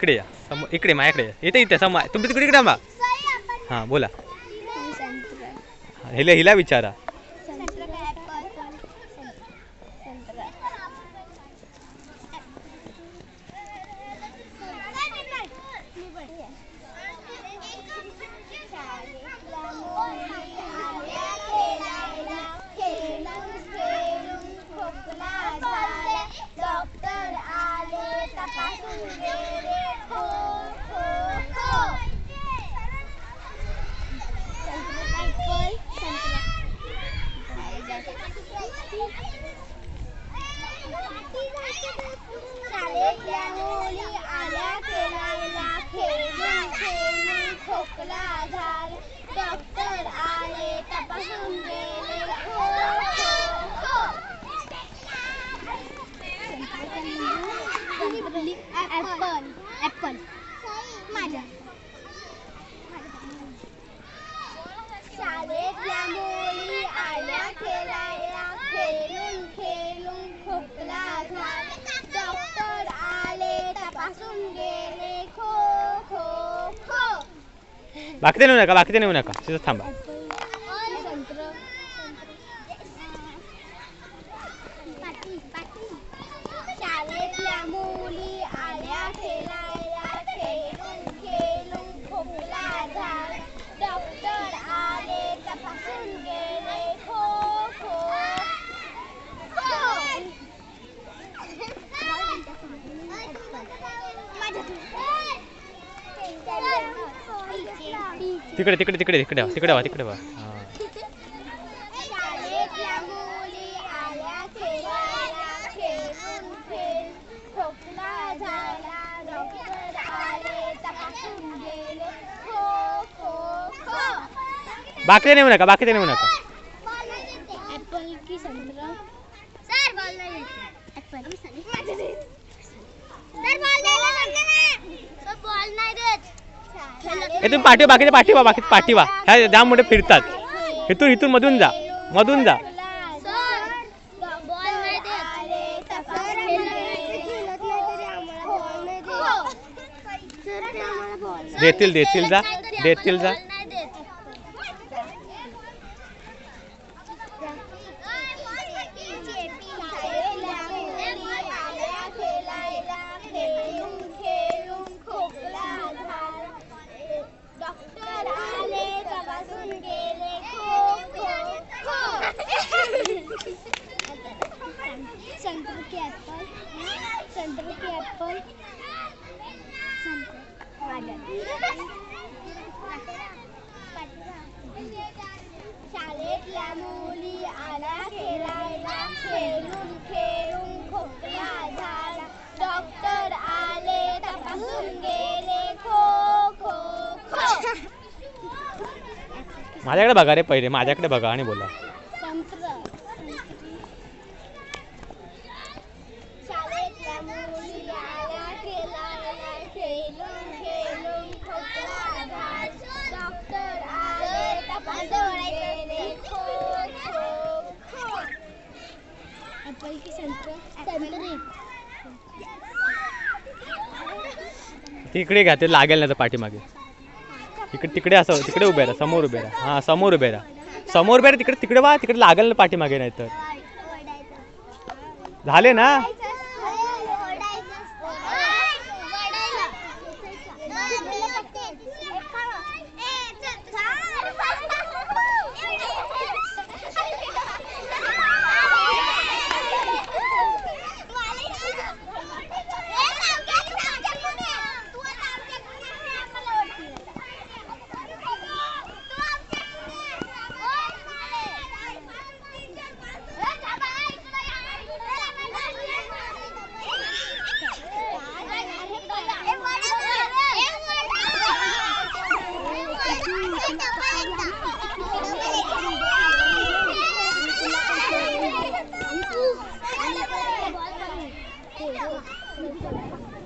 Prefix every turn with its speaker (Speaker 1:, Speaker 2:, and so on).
Speaker 1: इकडे या. समोर इकडे माझ्याकडे या. इथे इथे समोर तुम्ही तिकडे इकडे बा हां बोला. हिला हिला विचारा.
Speaker 2: शाळेतल्या मुली आल्या खेळायला खेळून खेळून खोकला झाला डॉक्टर आले तपासून गेले खो खो खो ऍपल ऍपल माझ्या शाळेतल्या मुली आल्या खेळायला खेळून खेळून खोकला झाला डॉक्टर आले तपासून गेले खो खो खो
Speaker 1: बाकीचे नेऊ नका बाकीचे नेऊ नका. तिथं थांबा
Speaker 2: संत्र शाळेतल्या मुली आल्या खेळायला खेळून खेळून खोकला झाला डॉक्टर आले तपासून गेले खो खो खो
Speaker 1: तिकडे तिकडे तिकडे तिकडे तिकडे वा तिकडे वा बाकी नेऊ नका बाकीचे नेऊ नका
Speaker 2: ऍपल की? सर बॉल नाही ऍपल सर बॉल नाही सर बॉल नाही देत.
Speaker 1: इथून पाठी बाकीचे पाठी वा बाकी पाठी वा ह्या जाम मोठे फिरतात. इथून इथून मधून जा. मधून जा. देतील देतील जा. देतील जा
Speaker 2: डॉक्टर आले तपासून गेले खो खो खो संत्र की ऍपल संत्र की ऍपल शाळेतल्या मुली आला खेळायला खेळून खेळून खोकला झाला. डॉक्टर आले तपासून गेले खो खो खो.
Speaker 1: माझ्याकडे बघा रे पहिले माझ्याकडे बघा आणि बोला
Speaker 2: संत्र शाळेतल्या मुली आल्या खेळायला खेळून खेळून खोकला झाला डॉक्टर आले तपासून गेले खो खो खो की संत्र
Speaker 1: तिकडे घ्या ते लागेल नाही तर पाठीमागे. इकडे तिकडे असं तिकडे उभे राहा समोर उभे राहा. हां समोर उभे राहा. समोर उभे राहा तिकडे तिकडे वा तिकडे लागेल ना पाठीमागे नाही तर झाले ना? Thank you.